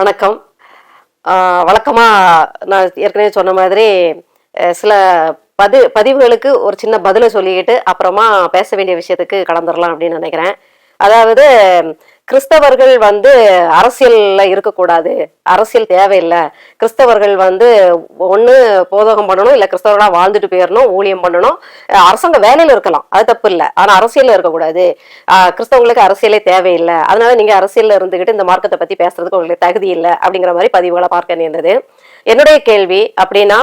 வணக்கம். ஆஹ் வழக்கமா நான் ஏற்கனவே சொன்ன மாதிரி சில பதி பதிவுகளுக்கு ஒரு சின்ன பதிலை சொல்லிக்கிட்டு அப்புறமா பேச வேண்டிய விஷயத்துக்கு கலந்துடலாம் அப்படின்னு நினைக்கிறேன். அதாவது கிறிஸ்தவர்கள் வந்து அரசியல்ல இருக்கக்கூடாது. அரசியல் தேவையில்லை. கிறிஸ்தவர்கள் வந்து ஒன்று போதகம் பண்ணணும் இல்லை கிறிஸ்தவர்களாக வாழ்ந்துட்டு போயிடணும் ஊழியம் பண்ணணும். அரசாங்க வேலையில் இருக்கலாம். அது தப்பு இல்லை. ஆனால் அரசியலில் இருக்கக்கூடாது. கிறிஸ்தவங்களுக்கு அரசியலே தேவையில்லை. அதனால நீங்கள் அரசியலில் இருந்துக்கிட்டு இந்த மார்க்கத்தை பற்றி பேசுறதுக்கு உங்களுக்கு தகுதி இல்லை அப்படிங்கிற மாதிரி பதிவுகளை பார்க்க நேர்ந்தது. என்னுடைய கேள்வி அப்படின்னா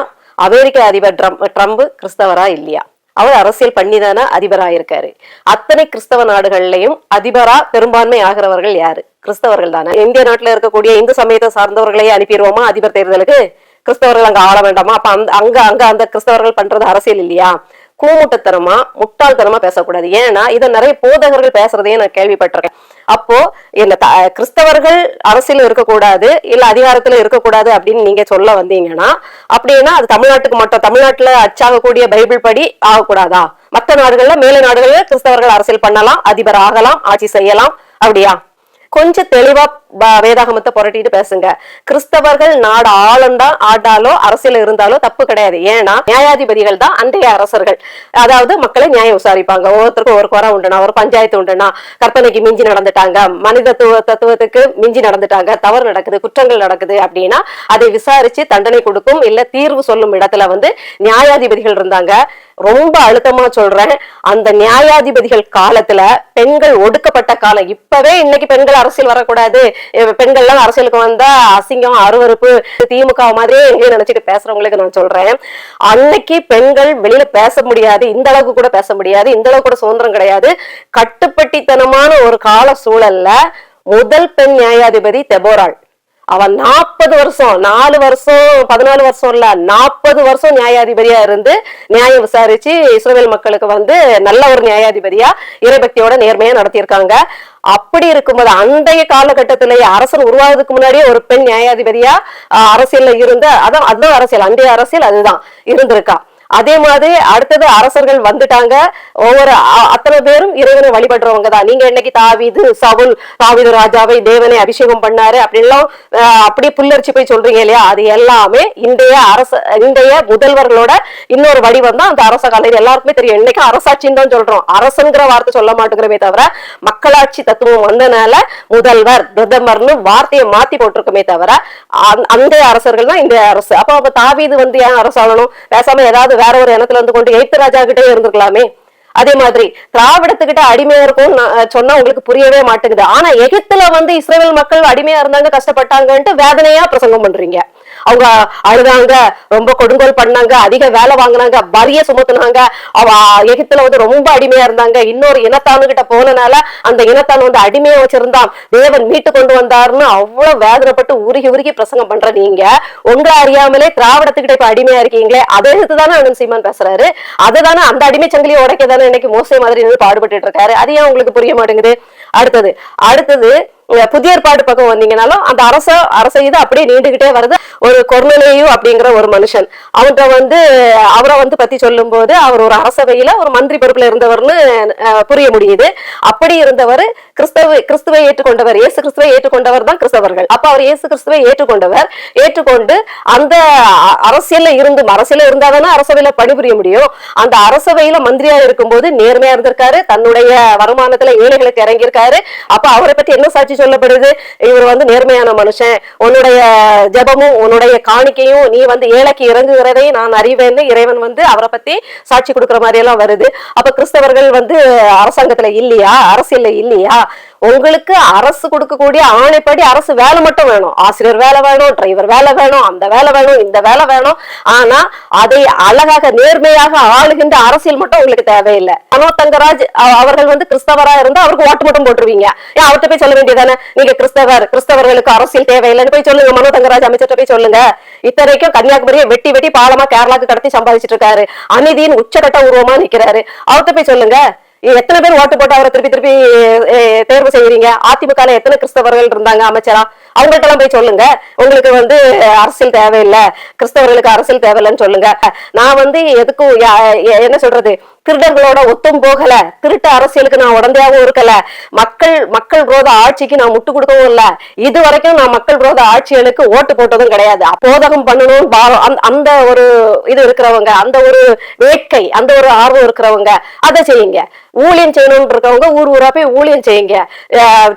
அமெரிக்க அதிபர் ட்ரம் ட்ரம்ப் கிறிஸ்தவரா இல்லையா? அவர் அரசியல் பண்ணிதானா அதிபரா இருக்காரு அத்தனை கிறிஸ்தவ நாடுகள்லயும் அதிபரா பெரும்பான்மை ஆகிறவர்கள் யாரு? கிறிஸ்தவர்கள் தானே. இந்திய நாட்டுல இருக்கக்கூடிய இந்து சமயத்தை சார்ந்தவர்களையே அனுப்பிடுவோமா அதிபர் தேர்தலுக்கு? கிறிஸ்தவர்கள் அங்க ஆள வேண்டாமா? அப்ப அந்த அங்க அங்க அந்த கிறிஸ்தவர்கள் பண்றது அரசியல் இல்லையா? கூமுட்டத்தனமா முட்டாள்தனமா பேசக்கூடாது. ஏன்னா இதை நிறைய போதகர்கள் பேசுறதையே நான் கேள்விப்பட்டிருக்கேன். அப்போ இந்த கிறிஸ்தவர்கள் அரசியல் இருக்கக்கூடாது இல்ல அதிகாரத்துல இருக்கக்கூடாது அப்படின்னு நீங்க சொல்ல வந்தீங்கன்னா அப்படின்னா அது தமிழ்நாட்டுக்கு மட்டும் தமிழ்நாட்டுல அச்சாகக்கூடிய பைபிள் படி ஆகக்கூடாதா? மற்ற நாடுகள்ல மேல நாடுகள்ல கிறிஸ்தவர்கள் அரசியல் பண்ணலாம் அதிபர் ஆகலாம் ஆட்சி செய்யலாம் அப்படியா? கொஞ்சம் தெளிவா வேதாகமத்தை புரட்டிட்டு பேசுங்க. கிறிஸ்தவர்கள் நாடு ஆளுந்தா ஆண்டாலோ அரசியல் இருந்தாலோ தப்பு கிடையாது. ஏன்னா நியாயாதிபதிகள் தான் அன்றைய அரசர்கள். அதாவது மக்களை நியாயம் விசாரிப்பாங்க. ஒவ்வொருத்தருக்கும் ஒரு குறை உண்டுனா ஒரு பஞ்சாயத்து உண்டுனா கற்பனைக்கு மிஞ்சி நடந்துட்டாங்க. மனிதத்துவ தத்துவத்துக்கு மிஞ்சி நடந்துட்டாங்க. தவறு நடக்குது குற்றங்கள் நடக்குது அப்படின்னா அதை விசாரிச்சு தண்டனை கொடுக்கும் இல்ல தீர்வு சொல்லும் இடத்துல வந்து நியாயாதிபதிகள் இருந்தாங்க. ரொம்ப அழுத்தமா சொல்றேன். அந்த நியாயாதிபதிகள் காலத்துல பெண்கள் ஒடுக்கப்பட்ட காலம். இப்பவே இன்னைக்கு பெண்கள் அரசியல் வரக்கூடாது. பெண்கள்லாம் அரசியலுக்கு வந்தா அசிங்கம் அருவருப்பு திமுக மாதிரியே எங்கேயும் நினைச்சிட்டு பேசுறவங்களுக்கு நான் சொல்றேன். அன்னைக்கு பெண்கள் வெளியில பேச முடியாது. இந்த அளவுக்கு கூட பேச முடியாது. இந்த அளவுக்கு கூட சுதந்திரம் கிடையாது. கட்டுப்பட்டித்தனமான ஒரு கால சூழல்ல முதல் பெண் நியாயாதிபதி தெபோராள். அவன் நாற்பது வருஷம் நாலு வருஷம் பதினாலு வருஷம் இல்ல நாற்பது வருஷம் நியாயாதிபதியா இருந்து நியாயம் விசாரிச்சு இஸ்ரேல் மக்களுக்கு வந்து நல்ல ஒரு நியாயாதிபதியா இறைபக்தியோட நேர்மையா நடத்தியிருக்காங்க. அப்படி இருக்கும்போது அன்றைய காலகட்டத்திலேயே அரசன் உருவாவதுக்கு முன்னாடியே ஒரு பெண் நியாயாதிபதியா அரசியல்ல இருந்து அதான் அதுதான் அரசியல் அன்றைய அரசியல் அதுதான் இருந்திருக்கா. அதே மாதிரி அடுத்தது அரசர்கள் வந்துட்டாங்க. ஒவ்வொரு அ- அத்தனை பேரும் இறைவனை வழிபடுறவங்க தான். நீங்க என்னைக்கு தாவிது சவுல் தாவிது ராஜாவை தேவனை அபிஷேகம் பண்ணாரு அப்படின்லாம் அப்படியே புல்லரிச்சு போய் சொல்றீங்க இல்லையா? அது எல்லாமே இன்றைய அரச இன்றைய முதல்வர்களோட இன்னொரு வடிவம் தான் அந்த அரச காலையில் எல்லாருக்குமே தெரியும். என்னைக்கு அரசாட்சின்னு தான் சொல்றோம். அரசுங்கிற வார்த்தை சொல்ல மாட்டேங்கிறமே தவிர மக்களாட்சி தத்துவம் வந்தனால முதல்வர் பிரதமர்னு வார்த்தையை மாத்தி போட்டிருக்கமே தவிர அந்த- அரசர்கள் தான் இந்திய அரசு. அப்போ அப்ப தாவீது வந்து ஏன் அரசாகணும் பேசாம ஏதாவது வேற ஒரு இனத்துல இருந்து கொண்டு எய்த்து ராஜா கிட்டே இருந்திருக்கலாமே. அதே மாதிரி திராவிடத்துக்கிட்ட அடிமையா இருக்கும் சொன்னா உங்களுக்கு புரியவே மாட்டேங்குது. ஆனா எகிப்துல வந்து இஸ்ரேல் மக்கள் அடிமையா இருந்தாங்க கஷ்டப்பட்டாங்கன்ட்டு வேதனையா பிரசங்கம் பண்றீங்க. அவங்க அழுதாங்க ரொம்ப கொடுங்கோல் பண்ணாங்க அதிக வேலை வாங்கினாங்க வரிய சுமத்துனாங்க. அவ எகிப்துல வந்து ரொம்ப அடிமையா இருந்தாங்க. இன்னொரு இனத்தானுகிட்ட போனனால அந்த இனத்தான் வந்து அடிமையா வச்சிருந்தான். தேவன் மீட்டு கொண்டு வந்தாருன்னு அவ்வளவு வேதனைப்பட்டு உருகி உருகி பிரசங்கம் பண்ற நீங்க. உங்களை அறியாமலே திராவிடத்துக்கிட்ட இப்ப அடிமையா இருக்கீங்களே. அதை தானே அண்ணன் சீமான் பேசுறாரு. அதுதானே அந்த அடிமை சங்கிலியை உடைக்க தானே இன்னைக்கு மோசே மாதிரி பாடுபட்டு இருக்காரு. அது ஏன் உங்களுக்கு புரிய மாட்டேங்குது? அடுத்தது. அடுத்தது புதிய ஏற்பாடு பக்கம் வந்தீங்கனாலும் அந்த அரச அரச இது அப்படியே நீண்டுகிட்டே வருது. ஒரு கொர்னலேயு அப்படிங்கிற ஒரு மனுஷன். அவன்கிட்ட வந்து அவரை வந்து பத்தி சொல்லும்போது அவர் ஒரு அரசவையில ஒரு மந்திரி பொறுப்புல இருந்தவர்னு புரிய முடியுது. அப்படி இருந்தவர் கிறிஸ்தவ கிறிஸ்துவை ஏற்றுக்கொண்டவர். இயேசு கிறிஸ்துவை ஏற்றுக்கொண்டவர் தான் கிறிஸ்தவர்கள். அப்ப அவர் இயேசு கிறிஸ்துவை ஏற்றுக்கொண்டவர். ஏற்றுக்கொண்டு அந்த அரசியல்ல இருந்து அரசியல இருந்தாதானே அரசவையில பணிபுரிய முடியும். அந்த அரசவையில மந்திரியா இருக்கும்போது நேர்மையா இருந்திருக்காரு. தன்னுடைய வருமானத்துல ஏழைகளுக்கு இறங்கியிருக்காரு. அப்ப அவரை பத்தி என்ன சாட்சி சொல்லப்படுது. இவர் வந்து நேர்மையான மனுஷன். உன்னுடைய ஜெபமும் உன்னுடைய காணிக்கையும் நீ வந்து ஏழைக்கு இறங்குகிறதையும் நான் அறிவேன்னு இறைவன் வந்து அவரை பத்தி சாட்சி கொடுக்கிற மாதிரி எல்லாம் வருது. அப்ப கிறிஸ்தவர்கள் வந்து அரசாங்கத்துல இல்லையா? அரசியல்ல இல்லையா? உங்களுக்கு அரசு கொடுக்கக்கூடிய ஆணைப்படி அரசு வேலை மட்டும் வேணும். ஆசிரியர் வேலை வேணும் டிரைவர் வேலை வேணும் அந்த வேலை வேணும் இந்த வேலை வேணும். ஆனா அதை அழகாக நேர்மையாக ஆளுகின்ற அரசியல் மட்டும் உங்களுக்கு தேவையில்லை. மனோ தங்கராஜ் அவர்கள் வந்து கிறிஸ்தவரா இருந்தா அவருக்கு ஓட்டு மட்டும் போட்டுருவீங்க. ஏன் அவர்கிட்ட போய் சொல்ல வேண்டியதானே? நீங்க கிறிஸ்தவர் கிறிஸ்தவர்களுக்கு அரசியல் தேவையில்லைன்னு போய் சொல்லுங்க. மனோ தங்கராஜ் அமைச்சர்கிட்ட போய் சொல்லுங்க. இத்தனைக்கும் கன்னியாகுமரியை வெட்டி வெட்டி பாலமா கேரளாக்கு கடத்தி சம்பாதிச்சிட்டு இருக்காரு. அநீதியின் உச்சகட்ட உருவமா நிக்கிறாரு. அவர்கிட்ட போய் சொல்லுங்க. எத்தனை பேர் ஓட்டு போட்டு அவரை திருப்பி திருப்பி அஹ், தேர்வு செய்யறீங்க? அதிமுக எத்தனை கிறிஸ்தவர்கள் இருந்தாங்க அமைச்சரா? அவங்கள்ட்ட எல்லாம் போய் சொல்லுங்க. உங்களுக்கு வந்து அரசியல் தேவையில்லை. கிறிஸ்தவர்களுக்கு அரசியல் தேவையில்லைன்னு சொல்லுங்க. நான் வந்து எதுக்கும் என்ன சொல்றது? திருடர்களோட ஒத்தும் போகல. திருட்டு அரசியலுக்கு நான் உடந்தையாகவும் இருக்கல. மக்கள் மக்கள் விரோத ஆட்சிக்கு நான் முட்டு கொடுக்கவும் இல்ல. இது வரைக்கும் நான் மக்கள் விரோத ஆட்சிகளுக்கு ஓட்டு போட்டதும் கிடையாது. போதகம் பண்ணணும் பாவம் அந்த- அந்த ஒரு இது இருக்கிறவங்க அந்த ஒரு வேட்கை அந்த ஒரு ஆர்வம் இருக்கிறவங்க அதை செய்யுங்க. ஊழியம் செய்யணும்னு இருக்கவங்க ஊர் ஊரா போய் ஊழியம் செய்யுங்க.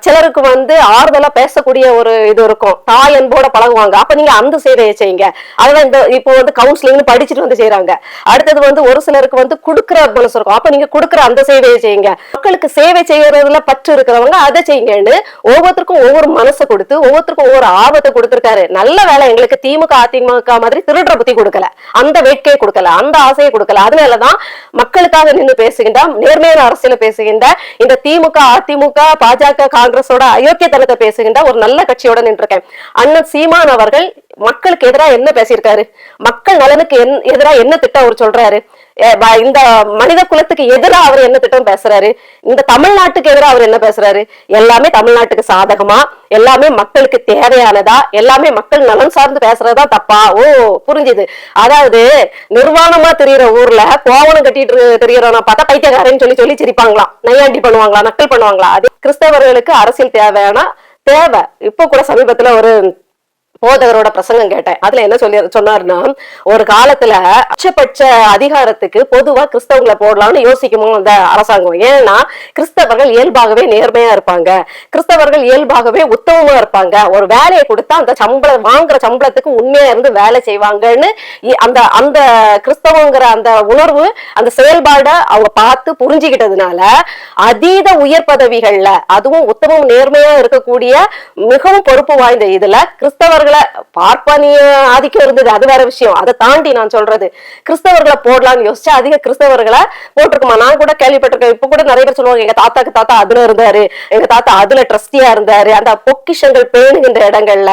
சிலருக்கு வந்து ஆறுதலா பேசக்கூடிய ஒரு இது இருக்கும். தாய் அன்போட பழகுவாங்க. அப்ப நீங்க அந்த சேவையை செய்யுங்க. அதுதான் இந்த இப்போ வந்து கவுன்சிலிங்னு படிச்சுட்டு வந்து செய்றாங்க. அடுத்தது வந்து ஒரு சிலருக்கு வந்து கொடுக்குற மனசு இருக்கும். அப்ப நீங்க கொடுக்குற அந்த சேவையை செய்யுங்க. மக்களுக்கு சேவை செய்யறதுல பற்று இருக்கிறவங்க அதை செய்யுங்கன்னு ஒவ்வொருத்தருக்கும் ஒவ்வொரு மனசை கொடுத்து ஒவ்வொருத்தருக்கும் ஒவ்வொரு ஆபத்தை கொடுத்திருக்காரு. நல்ல வேலை எங்களுக்கு திமுக அதிமுக மாதிரி திருடுற புத்தி கொடுக்கல. அந்த வேட்கையை கொடுக்கல. அந்த ஆசையை கொடுக்கல. அதனாலதான் மக்களுக்காக நின்று பேசுகின்ற நேர்மையான அரசியல பேசுகின்ற இந்த திமுக அதிமுக பாஜக காங்கிரஸோட அயோக்கியத்தனத்தை பேசுகின்ற ஒரு நல்ல கட்சியோட நின்றுருக்கேன். அண்ணன் சீமான் அவர்கள் மக்களுக்கு எதிராக என்ன பேசியிருக்காரு? மக்கள் நலனுக்கு என்- எதிரா என்ன திட்டம் அவர் சொல்றாரு? இந்த மனித குலத்துக்கு எதிராக அவர் என்ன திட்டம் பேசுறாரு? இந்த தமிழ்நாட்டுக்கு எதிராக அவர் என்ன பேசுறாரு? எல்லாமே தமிழ்நாட்டுக்கு சாதகமா? எல்லாமே மக்களுக்கு தேவையானதா? எல்லாமே மக்கள் நலன் சார்ந்து பேசுறதா தப்பா? ஓ புரிஞ்சுது. அதாவது நிர்வாணமா தெரியற ஊர்ல கோவணம் கட்டிட்டு இரு- தெரியறவன பார்த்தா பைத்தியக்காரன்னு சொல்லி சொல்லி சிரிப்பாங்களாம் நையாண்டி பண்ணுவாங்களா நக்கல் பண்ணுவாங்களா அது கிறிஸ்தவர்களுக்கு அரசியல் தேவையானா தேவை. இப்போ கூட சமீபத்துல ஒரு போதகரோட பிரசங்கம் கேட்டேன். அதுல என்ன சொல்லி சொன்னாருன்னா ஒரு காலத்துல அச்சபட்ச அதிகாரத்துக்கு பொதுவா கிறிஸ்தவங்களை போடலாம்னு யோசிக்குமோ அந்த அரசாங்கம். ஏன்னா கிறிஸ்தவர்கள் இயல்பாகவே நேர்மையா இருப்பாங்க. கிறிஸ்தவர்கள் இயல்பாகவே உத்தமமா இருப்பாங்க. ஒரு வேலையை கொடுத்தா அந்த சம்பளம் வாங்குற சம்பளத்துக்கு உண்மையா இருந்து வேலை செய்வாங்கன்னு அந்த அந்த கிறிஸ்தவங்கிற அந்த உணர்வு அந்த செயல்பாட அவங்க பார்த்து புரிஞ்சுக்கிட்டதுனால அதீத உயர் பதவிகள்ல அதுவும் உத்தமம் நேர்மையா இருக்கக்கூடிய மிகவும் பொறுப்பு வாய்ந்த இதுல கிறிஸ்தவர்கள் கிறிஸ்தவர்களை பார்ப்பானிய ஆதிக்கம் இருந்தது அது வேற விஷயம். அதை தாண்டி நான் சொல்றது கிறிஸ்தவர்களை போடலாம்னு யோசிச்சா அதிக கிறிஸ்தவர்களை போட்டிருக்குமா? நான் கூட கேள்விப்பட்டிருக்கேன். இப்ப கூட நிறைய பேர் சொல்லுவாங்க எங்க தாத்தாக்கு தாத்தா அதுல இருந்தாரு எங்க தாத்தா அதுல ட்ரஸ்டியா இருந்தாரு. அந்த பொக்கிஷங்கள் பேணுகின்ற இடங்கள்ல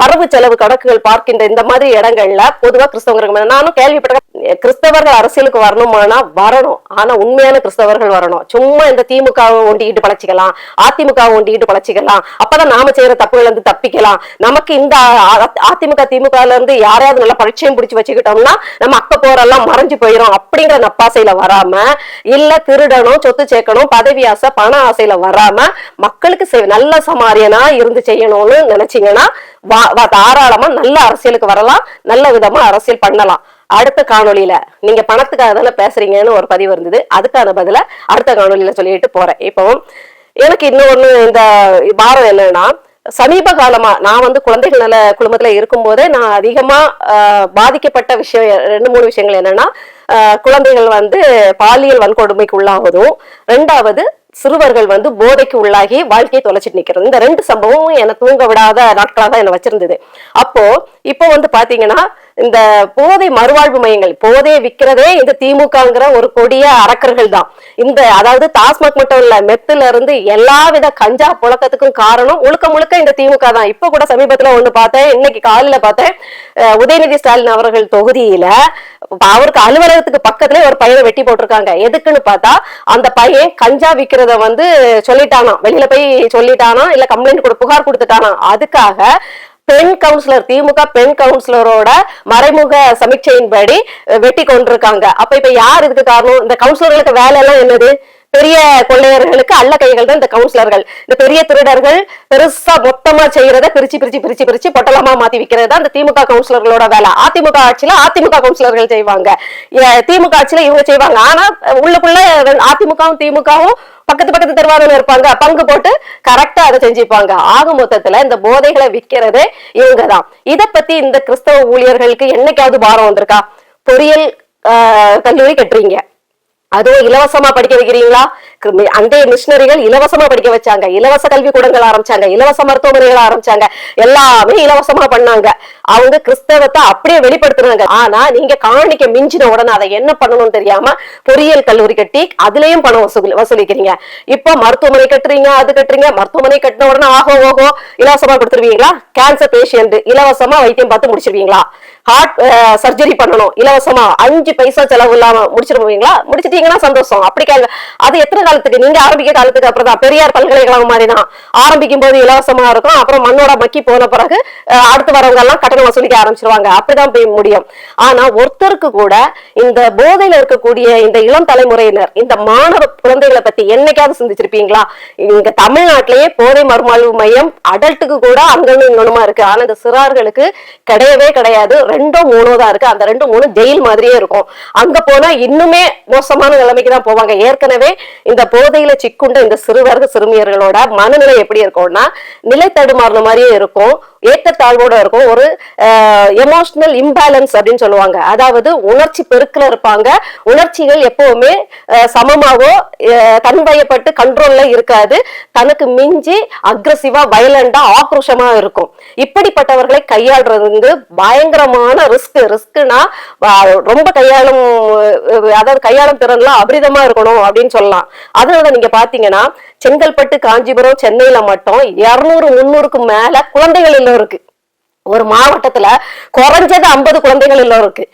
வரவு செலவு கணக்குகள் பார்க்கின்ற இந்த மாதிரி இடங்கள்ல பொதுவா கிறிஸ்தவங்க நானும் கேள்விப்பட்டிருக்கேன் கிறிஸ்தவர்கள் அரசியலுக்கு வரணுமானா வரணும். ஆனா உண்மையான கிறிஸ்தவர்கள் வரணும். சும்மா இந்த திமுகவை ஒண்டிக்கிட்டு பழச்சிக்கலாம் அதிமுகவை ஒண்டிக்கிட்டு பழச்சிக்கலாம். அப்பதான் நாம செய்யற தப்புகள் வந்து தப்பிக்கலாம். நமக்கு இந்த அதிமுக திமுகல இருந்து யாரையாவது நல்லா பரிச்சயம் பிடிச்சி வச்சுக்கிட்டோம்னா நம்ம அக்க போரெல்லாம் மறைஞ்சு போயிடும் அப்படிங்கிற நப்பாசையில வராம இல்ல திருடணும் சொத்து சேர்க்கணும் பதவி ஆசை பண ஆசையில வராம மக்களுக்கு நல்ல சமாரியனா இருந்து செய்யணும்னு நினைச்சீங்கன்னா தாராளமா நல்ல அரசியலுக்கு வரலாம் நல்ல விதமா அரசியல் பண்ணலாம். அடுத்த காணொளியில நீங்க பணத்துக்காக தானே பேசுறீங்கன்னு ஒரு பதிவு இருந்தது. அதுக்கான பதில அடுத்த காணொலியில சொல்லிட்டு போறேன். இப்போ எனக்கு இன்னொன்னு இந்த பாரம் என்னன்னா சமீப காலமா நான் வந்து குழந்தைகள் நல குழுமத்துல இருக்கும்போதே நான் அதிகமா பாதிக்கப்பட்ட விஷயம் ரெண்டு மூணு விஷயங்கள் என்னன்னா குழந்தைகள் வந்து பாலியல் வன்கொடுமைக்கு உள்ளாவதும் ரெண்டாவது சிறுவர்கள் வந்து போதைக்கு உள்ளாகி வாழ்க்கையை தொலைச்சிட்டு நிக்கிறது. இந்த ரெண்டு சம்பவமும் என்னை தூங்க விடாத நாட்களாக தான் என்னை வச்சிருந்தது. அப்போ இப்போ வந்து பாத்தீங்கன்னா இந்த போதை மறுவாழ்வு மையங்கள் போதையை விற்கிறதே இந்த திமுகங்கிற ஒரு கொடிய அரக்கர்கள் தான். இந்த அதாவது டாஸ்மாக் மட்டும் இல்ல மெத்துல இருந்து எல்லா வித கஞ்சா புழக்கத்துக்கும் காரணம் முழுக்க முழுக்க இந்த திமுக தான். இப்ப கூட சமீபத்துல ஒண்ணு பார்த்தேன் இன்னைக்கு காலையில பார்த்தேன். உதயநிதி ஸ்டாலின் அவர்கள் தொகுதியில அவருக்கு அலுவலகத்துக்கு பக்கத்துல ஒரு பையனை வெட்டி போட்டிருக்காங்க. எதுக்குன்னு பார்த்தா அந்த பையன் கஞ்சா விக்கிறத வந்து சொல்லிட்டானா. வெளியில போய் சொல்லிட்டானா இல்ல கம்ப்ளைண்ட் கூட புகார் கொடுத்துட்டானா. அதுக்காக பெண் கவுன்சிலர் திமுக பெண் கவுன்சிலரோட மறைமுக சமீட்சையின்படி வெட்டி கொண்டிருக்காங்க அப்ப இப்ப யார் இதுக்கு காரணம்? இந்த கவுன்சிலர்களுக்கு வேலை எல்லாம் என்னது? பெரிய கொள்ளையர்களுக்கு அல்ல கைகள் தான் இந்த கவுன்சிலர்கள் இந்த பெரிய திருடர்கள் பெருசா மொத்தமா செய்யறத பிரிச்சு பிரிச்சு பிரிச்சு பிரிச்சு பொட்டலமா மாத்தி விற்கிறது தான் இந்த திமுக கவுன்சிலர்களோட வேலை. அதிமுக ஆட்சியில அதிமுக கவுன்சிலர்கள் செய்வாங்க. திமுக ஆட்சியில இவங்க செய்வாங்க. ஆனா உள்ளுக்குள்ள அதிமுகவும் திமுகவும் பக்கத்து பக்கத்து தெருவாரங்க இருப்பாங்க. பங்கு போட்டு கரெக்டா அதை செஞ்சுப்பாங்க. ஆக மொத்தத்துல இந்த போதைகளை விற்கிறதே இவங்க தான். இத பத்தி இந்த கிறிஸ்தவ ஊழியர்களுக்கு என்னைக்காவது பாரம் வந்திருக்கா? பொறியியல் ஆஹ், கல்லூரி கட்டுறீங்க. அதுவும் இலவசமா படிக்க வைக்கிறீங்களா? அந்த மிஷினரிகள் இலவசமா படிக்க வச்சாங்க. இலவச கல்வி கூடங்கள் ஆரம்பிச்சாங்க. இலவச மருத்துவமனைகள் ஆரம்பிச்சாங்க. எல்லாமே இலவசமா பண்ணாங்க. அவங்க கிறிஸ்தவத்தை அப்படியே வெளிப்படுத்துறாங்க ஆனா நீங்க காணிக்க மிஞ்சின உடனே அதை என்ன பண்ணணும்னு தெரியாம பொறியியல் கல்லூரி கட்டி அதுலயும் பணம் வசூல் வசூலிக்கிறீங்க. இப்ப மருத்துவமனை கட்டுறீங்க அது கட்டுறீங்க. மருத்துவமனை கட்டின உடனே ஆகோ ஓகோ இலவசமா கொடுத்துருவீங்களா? கேன்சர் பேஷண்ட் இலவசமா வைத்தியம் பார்த்து முடிச்சிருவீங்களா? ஹார்ட் சர்ஜரி பண்ணணும். இலவசமா அஞ்சு பைசா செலவு இல்லாம முடிச்சிருவீங்களா முடிச்சிட்டீங்கன்னா சந்தோஷம். அப்படி அது எத்தனை காலத்துக்கு நீங்க ஆரம்பிக்க காலத்துக்கு அப்புறம் தான் பெரியார் பல்கலைக்கழகம் மாதிரி தான் ஆரம்பிக்கும் போது இலவசமா இருக்கும். அப்புறம் மண்ணோட மக்கி போன பிறகு அடுத்து வரவங்க எல்லாம் கட்டணம் வசூலிக்க ஆரம்பிச்சிருவாங்க. அப்படிதான் போய் முடியும். ஆனா ஒருத்தருக்கு கூட இந்த போதையில இருக்கக்கூடிய இந்த இளம் தலைமுறையினர் இந்த மாணவ குழந்தைகளை பத்தி என்னைக்காவது சிந்திச்சிருப்பீங்களா? இங்க தமிழ்நாட்டிலேயே போதை மறுவாழ்வு மையம் அடல்ட்டுக்கு கூட அங்கன்னு இங்கனுமா இருக்கு. ஆனா இந்த சிறார்களுக்கு கிடையவே கிடையாது. ரெண்டோ மூணோ தான் இருக்கு. அந்த ரெண்டு மூணு ஜெயில் மாதிரியே இருக்கும். அங்க போனா இன்னுமே மோசமான நிலைமைக்கு தான் போவாங்க. ஏற்கனவே இந்த போதையில சிக்குண்ட இந்த சிறுவர்கள் சிறுமியர்களோட மனநிலை எப்படி இருக்கும்னா நிலை தடுமாறுன மாதிரியே இருக்கும். ஏற்றத்தாழ்வோட இருக்கும். ஒரு எமோஷனல் இம்பேலன்ஸ் அப்படின்னு சொல்லுவாங்க. அதாவது உணர்ச்சி பெருக்கில் இருப்பாங்க. உணர்ச்சிகள் எப்பவுமே சமமாகவோ சமமாவோ தன்வயப்பட்டு கண்ட்ரோல்ல இருக்காது. தனக்கு மிஞ்சி அக்ரஸிவா வயலண்டா ஆக்ரோஷமா இருக்கும். இப்படிப்பட்டவர்களை கையாளுறது வந்து பயங்கரமான ரிஸ்க் ரிஸ்க்னா ரொம்ப கையாளும் அதாவது கையாளும் திறன்லாம் அபரிதமா இருக்கணும் அப்படின்னு சொல்லலாம். அதனால நீங்க பாத்தீங்கன்னா செங்கல்பட்டு காஞ்சிபுரம் சென்னையில மட்டும் இருநூறு முந்நூறுக்கு மேல குழந்தைகள் இல்லம் இருக்கு. ஒரு மாவட்டத்துல குறைஞ்சது ஐம்பது குழந்தைகள் இல்லம் இருக்கு.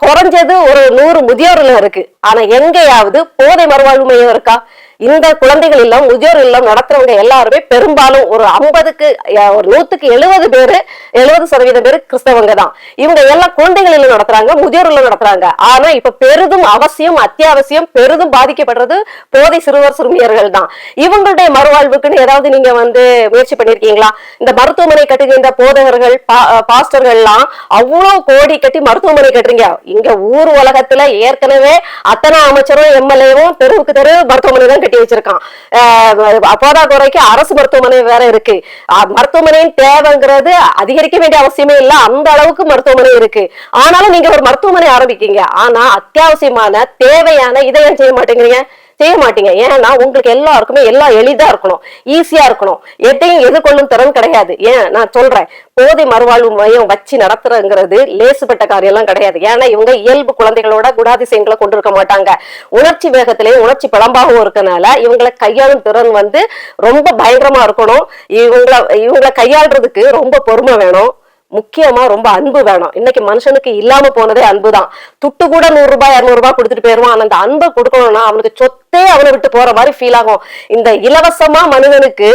குறைஞ்சது ஒரு நூறு முதியோர் இருக்கு. ஆனா எங்கேயாவது போதை மறுவாழ்வு மையம் இருக்கா? இந்த குழந்தைகள் இல்லம் முதியோர் இல்லம் நடத்துறவங்க எல்லாருமே பெரும்பாலும் ஒரு ஐம்பதுக்கு ஒரு நூத்துக்கு எழுபது பேரு எழுபது சதவீதம் பேரு கிறிஸ்தவங்க தான். இவங்க எல்லாம் குழந்தைகள் இல்லம் நடத்துறாங்க முதியோர் இல்லம் நடத்துறாங்க. ஆனா இப்ப பெரிதும் அவசியம் அத்தியாவசியம் பெரிதும் பாதிக்கப்படுறது போதை சிறுவர் சிறுமியர்கள் தான். இவங்களுடைய மறுவாழ்வுக்குன்னு ஏதாவது நீங்க வந்து முயற்சி பண்ணிருக்கீங்களா? இந்த மருத்துவமனை கட்டுகின்ற போதகர்கள் பா- பாஸ்டர்கள்லாம் அவ்வளவு கோடி கட்டி மருத்துவமனை கட்டுறீங்க. இங்க ஊர் உலகத்துல ஏற்கனவே அத்தனை அமைச்சரும் எம்எல்ஏவும் தெருவுக்கு தெரு மருத்துவமனை தான் கட்டி வச்சிருக்கான். அஹ் அரசு மருத்துவமனை வேற இருக்கு. மருத்துவமனையின் தேவைங்கிறது அதிகரிக்க வேண்டிய அவசியமே இல்ல. அந்த அளவுக்கு மருத்துவமனை இருக்கு. ஆனாலும் நீங்க ஒரு மருத்துவமனை ஆரம்பிக்கீங்க. ஆனா அத்தியாவசியமான தேவையான இதை ஏன் செய்ய மாட்டேங்கிறீங்க. செய்ய மாட்டீங்க. ஏன்னா உங்களுக்கு எல்லாருக்குமே எல்லாம் எளிதா இருக்கணும். ஈஸியா இருக்கணும். எதையும் எதிர்கொள்ளும் திறன் கிடையாது. ஏன்? நான் சொல்றேன். போதை மறுவாழ்வு மையம் வச்சு நடத்துறதுங்கிறது லேசுப்பட்ட காரியம் எல்லாம் கிடையாது. ஏன்னா இவங்க இயல்பு குழந்தைகளோட குணாதிசயங்களை கொண்டிருக்க மாட்டாங்க. உணர்ச்சி வேகத்திலேயே உணர்ச்சி பழம்பாகவும் இருக்கனால இவங்களை கையாளும் திறன் வந்து ரொம்ப பயங்கரமா இருக்கணும். இவங்கள இவங்களை கையாளுறதுக்கு ரொம்ப பொறுமை வேணும். முக்கியமா ரொம்ப அன்பு வேணும். இன்னைக்கு மனுஷனுக்கு இல்லாம போனதே அன்பு தான் துட்டு கூட நூறு ரூபாய் இருநூறு ரூபாய் கொடுத்துட்டு போயிருவான். ஆனா அந்த அன்பை கொடுக்கணும்னா அவனுக்கு சொத்தே அவனை விட்டு போற மாதிரி ஃபீல் ஆகும். இந்த இலவசமா மனிதனுக்கு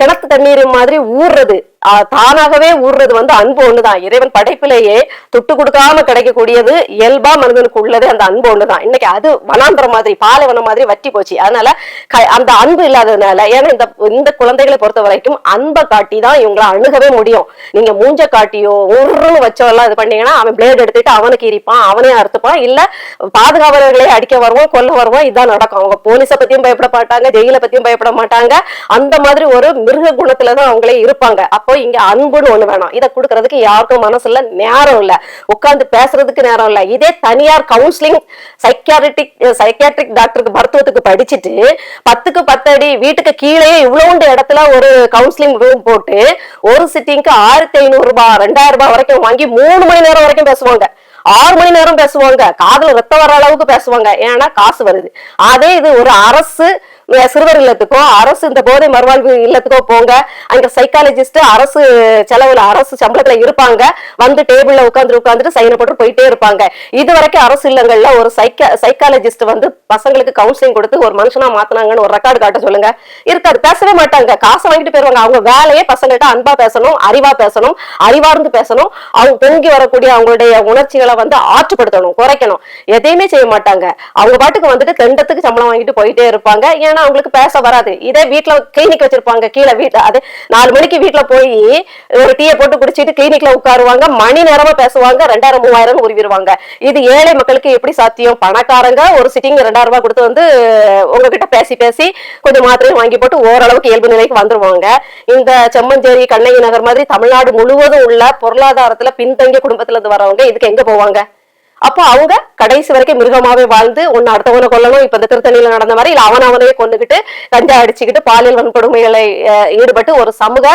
கிணத்து தண்ணீர் மாதிரி ஊறுறது தானாகவே ஊறுறது வந்து அன்பு ஒண்ணுதான். இறைவன் படைப்பிலேயே துட்டு கொடுக்காம கிடைக்கக்கூடியது இயல்பா மனிதனுக்கு உள்ளதே அந்த அன்பு ஒண்ணுதான். இன்னைக்கு அது வனாந்திரம் மாதிரி பாலைவனம் மாதிரி வற்றி போச்சு. அதனால க- அந்த அன்பு இல்லாததுனால ஏன்னா இந்த இந்த குழந்தைகளை பொறுத்த வரைக்கும் அன்பை காட்டி தான் இவங்களை அணுகவே முடியும். நீங்க மூஞ்ச காட்டியோ உருன்னு வச்சவெல்லாம் இது பண்ணீங்கன்னா அவன் பிளேட் எடுத்துட்டு அவனுக்கு இரிப்பான் அவனே அறுத்துப்பான். இல்ல பாதுகாவலர்களே அடிக்க வருவோம் கொல்ல வருவோம் இதான் நடக்கும். அவங்க போலீஸை பத்தியும் பயப்பட மாட்டாங்க ஜெயில பத்தியும் பயப்பட மாட்டாங்க. அந்த மாதிரி ஒரு மிருக குணத்துலதான் அவங்களே இருப்பாங்க. அப்போ இங்க அன்புன்னு ஒண்ணு வேணும். இதை கொடுக்கறதுக்கு யாருக்கும் மனசுல நேரம் இல்ல. உட்கார்ந்து பேசுறதுக்கு நேரம் இல்ல. இதே தனியார் கவுன்சிலிங் சைக்கியாட்ரிக் சைக்கியாட்ரிக் டாக்டருக்கு மருத்துவத்துக்கு படிச்சுட்டு பத்துக்கு பத்து அடி வீட்டுக்கு கீழே இவ்வளவுண்டு இடத்துல ஒரு கவுன்சிலிங் ரூம் போட்டு ஒரு சிட்டிங்க்கு ஆயிரத்தி ஐநூறு ரூபாய் ரெண்டாயிரம் ரூபாய் வரைக்கும் வாங்கி மூணு மணி நேரம் வரைக்கும் பேசுவாங்க. ஆறு மணி நேரம் பேசுவாங்க. காதல் ரத்தம் வர அளவுக்கு பேசுவாங்க. ஏன்னா காசு வருது. அதே இது ஒரு அரசு சிறுவர் இல்லத்துக்கோ அரசு இந்த போதை மறுவாழ்வு இல்லத்துக்கோ போங்க. அங்க சைக்காலஜிஸ்ட் அரசு செலவுல அரசு சம்பளத்துல இருப்பாங்க. வந்து டேபிள்ல உட்காந்து உட்காந்துட்டு சைன போட்டு போயிட்டே இருப்பாங்க. இது வரைக்கும் அரசு இல்லங்கள்ல ஒரு சைக்கா சைக்காலஜிஸ்ட் வந்து பசங்களுக்கு கவுன்சிலிங் கொடுத்து ஒரு மனுஷனா மாத்தினாங்கன்னு ஒரு ரெக்கார்டு காட்ட சொல்லுங்க. இருக்காது பேசவே மாட்டாங்க. காசை வாங்கிட்டு போயிருவாங்க. அவங்க வேலையே பசங்கள்ட்ட அன்பா பேசணும் அறிவா பேசணும் அறிவார்ந்து பேசணும். அவங்க பொங்கி வரக்கூடிய அவங்களுடைய உணர்ச்சிகளை வந்து ஆற்றுப்படுத்தணும் குறைக்கணும். எதையுமே செய்ய மாட்டாங்க. அவங்க பாட்டுக்கு வந்துட்டு தெண்டத்துக்கு சம்பளம் வாங்கிட்டு போயிட்டே இருப்பாங்க. ஏன்னா அவங்களுக்கு பேச வராது. இதே வீட்டுல கிளினிக் வச்சிருப்பாங்க. கீழே வீட்டுல அது நாலு மணிக்கு வீட்டுல போய் ஒரு டீயை போட்டு குடிச்சிட்டு கிளினிக்ல உட்காருவாங்க. மணி நேரமா பேசுவாங்க. ரெண்டாயிரம் மூவாயிரம் உருவிடுவாங்க. இது ஏழை மக்களுக்கு எப்படி சாத்தியம்? பணக்காரங்க ஒரு சிட்டிங் ரெண்டாயிரம் ரூபாய் கொடுத்து வந்து உங்ககிட்ட பேசி பேசி கொஞ்சம் மாத்திரையும் வாங்கி போட்டு ஓரளவுக்கு இயல்பு நிலைக்கு வந்துருவாங்க. இந்த செம்மஞ்சேரி கண்ணகி நகர் மாதிரி தமிழ்நாடு முழுவதும் உள்ள பொருளாதாரத்துல பின்தங்கிய குடும்பத்துல இருந்து வரவங்க இதுக்கு எங்க போவாங்க? அப்போ அவங்க கடைசி வரைக்கும் மிருகமாவே வாழ்ந்து ஒன்னு அடுத்தவனை கொல்லணும். இப்ப இந்த திருத்தணியில நடந்த மாதிரி இல்ல அவன் அவனையே கொண்டுகிட்டு கஞ்சா அடிச்சுக்கிட்டு பாலியல் வன்கொடுமைகளை ஈடுபட்டு ஒரு சமூக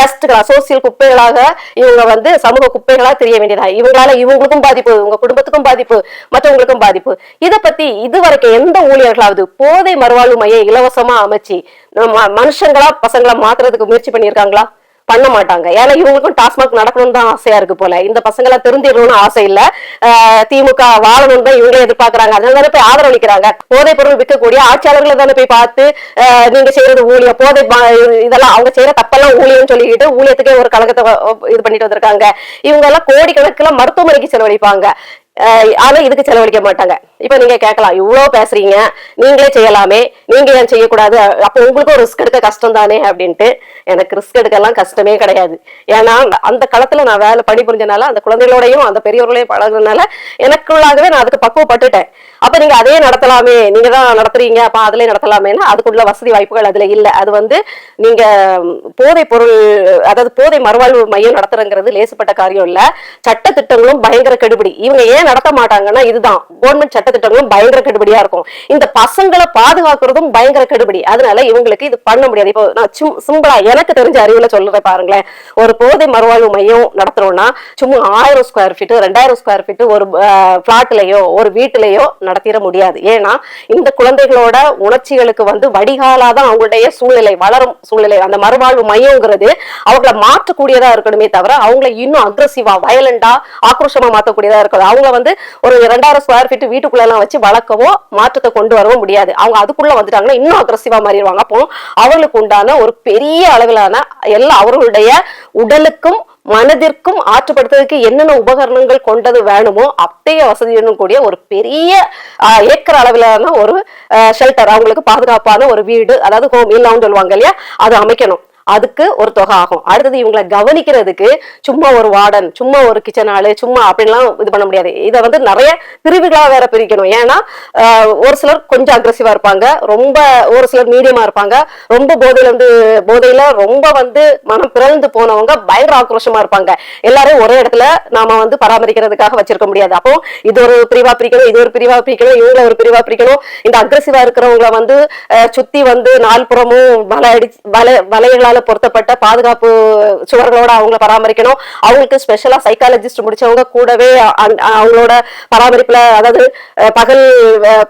டஸ்ட்களா சோசியல் குப்பைகளாக இவங்க வந்து சமூக குப்பைகளா தெரிய வேண்டியதா? இவங்களால இவங்களுக்கும் பாதிப்பு உங்க குடும்பத்துக்கும் பாதிப்பு மற்றவங்களுக்கும் பாதிப்பு. இத பத்தி இதுவரைக்கும் எந்த ஊழியர்களாவது போதை மறுவாழ்வு மையம் இலவசமா அமைச்சு நம்ம மனுஷங்களா பசங்களா மாத்துறதுக்கு முயற்சி பண்ணியிருக்காங்களா? பண்ண மாட்டாங்க. ஏன்னா இவங்களுக்கும் டாஸ்மாக் நடக்கணும்னு தான் ஆசையா இருக்கு போல. இந்த பசங்களை திருந்திடணும்னு ஆசை இல்ல. திமுக வாழணும் தான் இவங்களே எதிர்பார்க்கறாங்க. அதனால தானே போய் ஆதரவளிக்கிறாங்க. போதைப் பொருள் விற்கக்கூடிய ஆட்சியாளர்களை தானே போய் பார்த்து நீங்க செய்யறது ஊழியம். போதை இதெல்லாம் அவங்க செய்யற தப்பெல்லாம் ஊழியம் சொல்லிக்கிட்டு ஊழியத்துக்கே ஒரு கழகத்தை இது பண்ணிட்டு வந்திருக்காங்க. இவங்க எல்லாம் கோடிக்கணக்கில் மருத்துவமனைக்கு செலவழிப்பாங்க. ஆனா இதுக்கு செலவழிக்க மாட்டாங்க. இப்ப நீங்க கேட்கலாம் இவ்வளவு பேசுறீங்க நீங்களே செய்யலாமே நீங்க ஏன் செய்யக்கூடாது? அப்ப உங்களுக்கும் ரிஸ்க் எடுக்க கஷ்டம் தானே அப்படின்ட்டு எனக்கு ரிஸ்க் எடுக்கலாம் கஷ்டமே கிடையாது. ஏன்னா அந்த காலத்துல நான் வேலை பணி புரிஞ்சனால அந்த குழந்தைகளோடையும் அந்த பெரியவர்களையும் பழகுறதுனால எனக்குள்ளாகவே நான் அதுக்கு பக்குவப்பட்டுட்டேன். அப்ப நீங்க அதே நடத்தலாமே. நீங்க தான் நடத்துறீங்க. அப்ப அதுலயே நடத்தலாமேன்னா அதுக்குள்ள வசதி வாய்ப்புகள் அதுல இல்ல. அது வந்து நீங்க போதை பொருள் அதாவது போதை மறுவாழ்வு மையம் நடத்துறங்கிறது லேசுப்பட்ட காரியம் இல்ல. சட்ட திட்டங்களும் பயங்கர கெடுபிடி. இவங்க ஏன் நடத்த மாட்டாங்கன்னா இதுதான். கவர்மெண்ட் சட்ட திட்டங்களும் பயங்கர கெடுபடியா இருக்கும். இந்த பசங்களை பாதுகாக்கிறதும் பயங்கர கெடுபிடி. அதனால இவங்களுக்கு இது பண்ண முடியாது. இப்போ நான் சும் சிம்பிளா எனக்கு தெரிஞ்ச அறிவுல சொல்றேன் பாருங்களேன். ஒரு போதை மறுவாழ்வு மையம் நடத்துறோம்னா சும்மா ஆயிரம் ஸ்கொயர் ஃபீட் ரெண்டாயிரம் ஸ்கொயர் ஃபீட் ஒரு பிளாட்லயோ ஒரு வீட்டுலயோ நடத்திட முடியாது. ஏன்னா இந்த குழந்தைகளோட உணர்ச்சிகளுக்கு வந்து வடிகாலாதான் அவங்களுடைய சூழ்நிலை வளரும் சூழ்நிலை அந்த மறுவாழ்வு மையங்கிறது அவங்கள மாற்றக்கூடியதா இருக்கணுமே தவிர அவங்கள இன்னும் அக்ரஸிவா வயலண்டா ஆக்ரோஷமா மாற்றக்கூடியதா இருக்கணும் அவங்க வந்து ஒரு ரெண்டாயிரம் ஸ்கொயர் ஃபீட் வீட்டுக்குள்ள எல்லாம் வச்சு வளர்க்கவோ மாற்றத்தை கொண்டு வரவும் முடியாது. அவங்க அதுக்குள்ள வந்துட்டாங்கன்னா இன்னும் அக்ரஸிவா மாறிடுவாங்க. அப்போ அவங்களுக்கு உண்டான ஒரு பெரிய அளவிலான எல்லா அவர்களுடைய உடலுக்கும் மனதிற்கும் ஆற்றுப்படுத்துறதுக்கு என்னென்ன உபகரணங்கள் கொண்டது வேணுமோ அத்தகைய வசதியுடன் கூடிய ஒரு பெரிய ஏக்கர் அளவிலான ஒரு ஷெல்டர் அவங்களுக்கு பாதுகாப்பான ஒரு வீடு அதாவது ஹோம் இல்லாமல் சொல்லுவாங்க இல்லையா? அது அமைக்கணும். அதுக்கு ஒரு தொகை ஆகும். அடுத்தது இவங்களை கவனிக்கிறதுக்கு சும்மா ஒரு வார்டன் சும்மா ஒரு கிச்சன் ஆளு சும்மா அப்படின்லாம் இது பண்ண முடியாது. இதை வந்து நிறைய பிரிவுகளா வேற பிரிக்கணும். ஏன்னா ஒரு சிலர் கொஞ்சம் அக்ரஸிவா இருப்பாங்க. ரொம்ப ஒரு சிலர் மீடியமா இருப்பாங்க. ரொம்ப போதையில வந்து போதையில ரொம்ப வந்து மனம் பிறழ்ந்து போனவங்க பயங்கர ஆக்ரோஷமா இருப்பாங்க. எல்லாரையும் ஒரே இடத்துல நாம வந்து பராமரிக்கிறதுக்காக வச்சிருக்க முடியாது. அப்போ இது ஒரு பிரிவா பிரிக்கணும் இது ஒரு பிரிவா பிரிக்கணும் இவங்கள ஒரு பிரிவா பிரிக்கணும். இந்த அக்ரஸிவா இருக்கிறவங்கள வந்து சுத்தி வந்து நால்புறமும் வலை அடி வலை வலைகளால பொருத்தப்பட்ட பாதுகாப்பு சுவர்களோட அவங்கள பராமரிக்கணும். அவங்களுக்கு ஸ்பெஷலா சைக்காலஜிஸ்ட் முடிச்சவங்க கூடவே அவங்களோட பராமரிப்புல அதாவது பகல்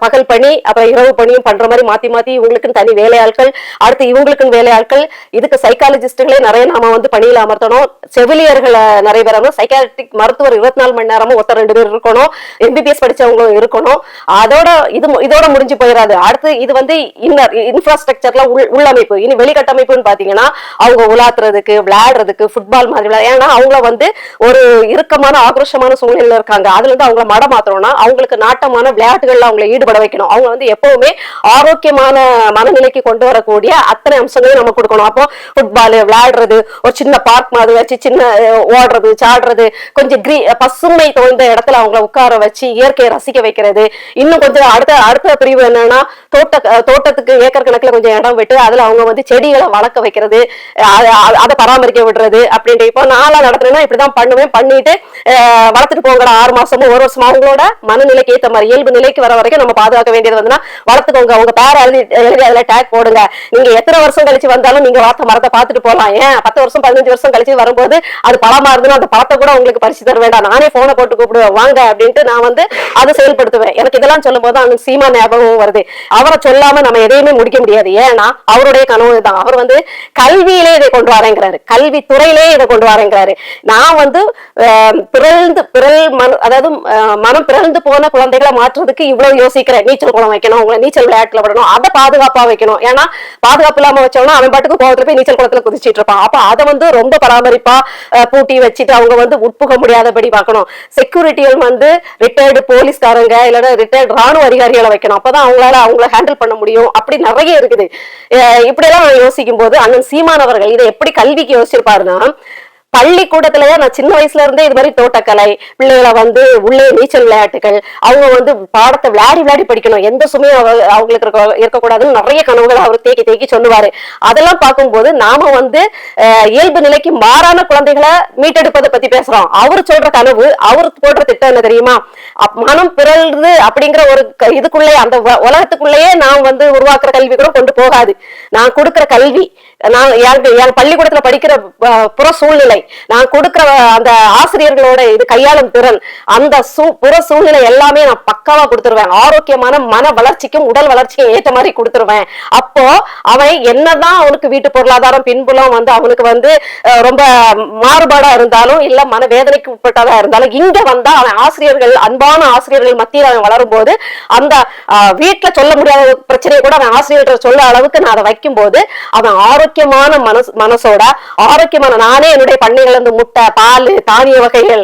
பகல் பணி அப்புறம் இரவு பணியும் பண்ற மாதிரி மாத்தி மாத்தி இவங்களுக்குன்னு தனி வேலையாட்கள் அடுத்து இவங்களுக்குன்னு வேலையாட்கள். இதுக்கு சைக்காலஜிஸ்டுகளே நிறைய நாம வந்து பணியில அமர்த்தணும். செவிலியர்களை நிறைய பேர் சைக்காட்ரிக் மருத்துவர் இருபத்தி நாலு மணி நேரமும் ஒருத்தர் ரெண்டு பேர் இருக்கணும். எம்பிபிஎஸ் படிச்சவங்களும் இருக்கணும். அதோட இது இதோட முடிஞ்சு போயிடாது அடுத்து இது வந்து இன்னர் இன்ஃப்ராஸ்ட்ரக்சர்ல உள் உள்ளமைப்பு இனி வெளிக்கட்டமைப்புன்னு பாத்தீங்கன்னா அவங்க உலாத்துறதுக்கு விளையாடுறதுக்கு ஃபுட்பால் மாதிரி ஏன்னா அவங்கள வந்து ஒரு இறுக்கமான ஆக்ரோஷமான சூழ்நிலையில இருக்காங்க. அதுல இருந்து அவங்கள மட மாத்திரம்னா அவங்களுக்கு நாட்டமான விளையாட்டுகள்ல அவங்களை ஈடுபட வைக்கணும். அவங்க வந்து எப்பவுமே ஆரோக்கியமான மனநிலைக்கு கொண்டு வரக்கூடிய அத்தனை அம்சங்களையும் நம்ம கொடுக்கணும். அப்போ ஃபுட்பால் விளையாடுறது ஒரு சின்ன பார்க் மாதிரி வச்சு சின்ன ஓடுறது சாடுறது கொஞ்சம் கிரீ பசுமை தோய்ந்த இடத்துல அவங்கள உட்கார வச்சு இயற்கையை ரசிக்க வைக்கிறது. இன்னும் கொஞ்சம் அடுத்த அடுத்த பிரிவு என்னன்னா தோட்ட தோட்டத்துக்கு ஏக்கர் கணக்குல கொஞ்சம் இடம் விட்டு அதுல அவங்க வந்து செடிகளை வளர்க்க வைக்கிறது. அதை பராமரிக்க விடுறது அப்படின்ட்டு. இப்போ நான்லாம் நடத்துறேன்னா இப்படிதான் பண்ணுவேன். பண்ணிட்டு வளர்த்துட்டு போங்கடா ஆறு மாசமும் ஒரு வருஷமா அவங்களோட மனநிலைக்கு ஏத்த மாதிரி இயல்பு நிலைக்கு வர வரைக்கும் நம்ம பாதுகாக்க வேண்டியது வந்துன்னா வளர்த்துக்கோங்க. உங்க பேர் எழுதி எழுதி அதுல டேக் போடுங்க. நீங்க எத்தனை வருஷம் கழிச்சு வந்தாலும் நீங்க வார்த்தை மரத்தை பார்த்துட்டு போகலாம். ஏன்? பத்து வருஷம் பதினஞ்சு வருஷம் கழிச்சு வரும்போது அது பழமா இருந்ததுன்னா அந்த பழத்தை கூட உங்களுக்கு பரிசு தர வேண்டாம். நானே போனை போட்டு கூப்பிடுவேன். வாங்க அப்படின்ட்டு நான் வந்து அதை செயல்படுத்துவேன். எனக்கு இதெல்லாம் சொல்லும் போது அங்க சீமா ஞாபகம் வருது. அவரை சொல்லாம நம்ம எதையுமே முடிக்க முடியாது. ஏன்னா அவருடைய கனவு தான் அவர் வந்து கல்வியிலே இதை கொண்டு வரேங்கிறாரு. கல்வி துறையிலே இதை கொண்டு வரேங்கிறாரு. நான் வந்து பிறழ்ந்து பிறல் மன அதாவது மனம் பிறழ்ந்து போன குழந்தைகளை மாற்றுறதுக்கு இவ்வளவு யோசிக்கிறேன். நீச்சல் குளம் வைக்கணும் உங்களை நீச்சல் விளையாட்டுல விடணும் அதை பாதுகாப்பா வைக்கணும். ஏன்னா பாதுகாப்பு இல்லாம வச்சோம்னா அவன் பாட்டுக்கு கோவத்துல போய் நீச்சல் குளத்துல குதிச்சிட்டு இருப்பான். அப்ப அதை வந்து ரொம்ப பராமரிப்பா பூட்டி வச்சுட்டு அவங்க வந்து உட்புக முடியாதபடி பார்க்கணும். செக்யூரிட்டிகள் வந்து ரிட்டையர்டு போலீஸ்காரங்க இல்லைன்னா ரிட்டையர்டு ராணுவ அதிகாரிகளை வைக்கணும். அப்பதான் அவங்களால அவங்கள ஹேண்டில் பண்ண முடியும். அப்படி நிறைய இருக்குது. இப்படி இப்படியெல்லாம் யோசிக்கும் போது அண்ணன் சீ சீமானவர்கள் இதை எப்படி கல்விக்கு யோசிச்சிருப்பாருன்னா பள்ளிக்கூடத்திலேயே நான் சின்ன வயசுல இருந்தே இது மாதிரி தோட்டக்கலை பிள்ளைகளை வந்து உள்ளே நீச்சல் விளையாட்டுகள் அவங்க வந்து பாடத்தை விளையாடி விளையாடி படிக்கணும் எந்த சுமையும் அவங்களுக்கு இருக்க- இருக்கக்கூடாதுன்னு நிறைய கனவுகள் அவர் தேக்கி தேக்கி சொல்லுவாரு. அதெல்லாம் பார்க்கும்போது நாம வந்து இயல்பு நிலைக்கு மாறான குழந்தைகளை மீட்டெடுப்பதை பத்தி பேசுறோம். அவர் சொல்ற கனவு அவர் போடுற திட்டம் என்ன தெரியுமா? மனம் பிறழ்ந்து அப்படிங்கிற ஒரு இதுக்குள்ளே அந்த உலகத்துக்குள்ளேயே நான் வந்து உருவாக்குற கல்வி கூட கொண்டு போகாது. நான் கொடுக்குற கல்வி நான் என் பள்ளிக்கூடத்துல படிக்கிற புற சூழ்நிலை நான் கொடுக்கிற அந்த ஆசிரியர்களோட இது கையாளும் திறன் அந்த சூ புற சூழ்நிலை எல்லாமே நான் பக்காவா கொடுத்துருவேன். ஆரோக்கியமான மன வளர்ச்சிக்கும் உடல் வளர்ச்சிக்கும் ஏற்ற மாதிரி கொடுத்துருவேன். அப்போ அவன் என்னதான் அவனுக்கு வீட்டு பொருளாதாரம் பின்புலம் வந்து அவனுக்கு வந்து ரொம்ப மாறுபாடா இருந்தாலும் இல்ல மன வேதனைக்கு உட்பட்டதா இருந்தாலும் இங்க வந்தா அவன் ஆசிரியர்கள் அன்பான ஆசிரியர்கள் மத்தியில் அவன் வளரும் போது அந்த வீட்டுல சொல்ல முடியாத பிரச்சனையை கூட அவன் ஆசிரியர்கள் சொல்ல அளவுக்கு நான் அதை வைக்கும் போது அவன் ஆரோக்கியமான மனசு மனசோட ஆரோக்கியமான நானே என்னுடைய பண்ணைகள் வந்து முட்டை பால் தானிய வகைகள்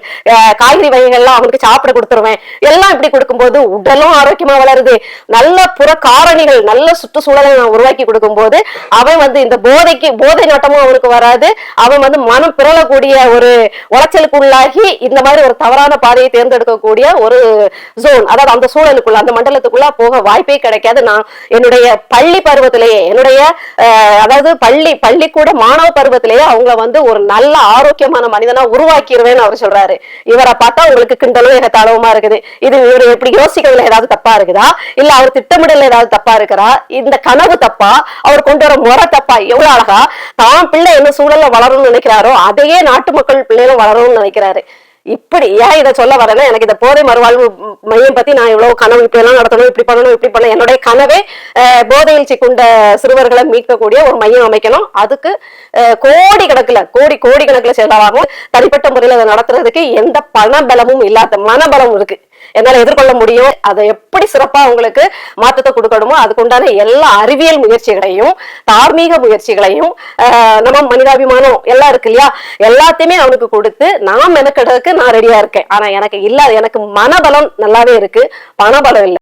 காய்கறி வகைகள்லாம் அவனுக்கு சாப்பிட கொடுத்துருவேன். எல்லாம் இப்படி கொடுக்கும்போது உடலும் ஆரோக்கியமா வளருது. நல்ல புற காரணிகள் நல்ல சுற்றுச்சூழலை நான் உருவாக்கி கொடுக்கும்போது அவன் வந்து இந்த போதைக்கு போதை நோட்டமும் அவனுக்கு வராது. அவன் வந்து மனம் பிறழக்கூடிய ஒரு உளைச்சலுக்கு உள்ளாகி இந்த மாதிரி ஒரு தவறான பாதையை தேர்ந்தெடுக்கக்கூடிய ஒரு ஜோன் அதாவது அந்த சூழலுக்குள்ள அந்த மண்டலத்துக்குள்ள போக வாய்ப்பே கிடைக்காது. நான் என்னுடைய பள்ளி பருவத்திலேயே என்னுடைய அதாவது பள்ளி பள்ளி பள்ளிக்கூட மாணவ பருவத்திலேயே அவங்கள வந்து ஒரு நல்ல ஆரோக்கியமான மனிதனா உருவாக்கிடுவேன்னு அவர் சொல்றாரு. இவரை பார்த்தா உங்களுக்கு கிண்டலும் எகத்தாளவுமா இருக்குது. இது இவர் எப்படி யோசிக்கிறதுல ஏதாவது தப்பா இருக்குதா? இல்ல அவர் திட்டமிடல ஏதாவது தப்பா இருக்கிறா இந்த கனவு தப்பா? அவர் கொண்டு வர முறை தப்பா? எவ்வளவு அழகா? தான் பிள்ளை என்ன சூழல்ல வளரணும்னு நினைக்கிறாரோ அதையே நாட்டு மக்கள் பிள்ளைகளும் வளரணும்னு நினைக்கிறாரு. இப்படி ஏன் இதை சொல்ல வரேன்னா எனக்கு இந்த போதை மறுவாழ்வு மையம் பத்தி நான் இவ்வளவு கனவு இப்படி எல்லாம் நடத்தணும் இப்படி பண்ணணும் இப்படி பண்ணணும். என்னுடைய கனவே போதையில் சிக்குண்ட சிறுவர்களை மீட்கக்கூடிய ஒரு மையம் அமைக்கணும். அதுக்கு கோடி கணக்குல கோடி கோடி கணக்குல செலவாகும் தனிப்பட்ட முறையில் அதை நடத்துறதுக்கு எந்த பண பலமும் இல்லாத மனபலமும் இருக்கு. என்னால எதிர்கொள்ள முடியும் அதை எப்படி சிறப்பா உங்களுக்கு மாற்றத்தை கொடுக்கணுமோ அதுக்குண்டான எல்லா அறிவியல் முயற்சிகளையும் தார்மீக முயற்சிகளையும் நம்ம மனிதாபிமானம் எல்லாம் இருக்கு இல்லையா? எல்லாத்தையுமே அவனுக்கு கொடுத்து நான் மெனக்கெடுறதுக்கு நான் ரெடியா இருக்கேன். ஆனா எனக்கு இல்லாத எனக்கு மனபலம் நல்லாவே இருக்கு. பணபலம் இல்லை.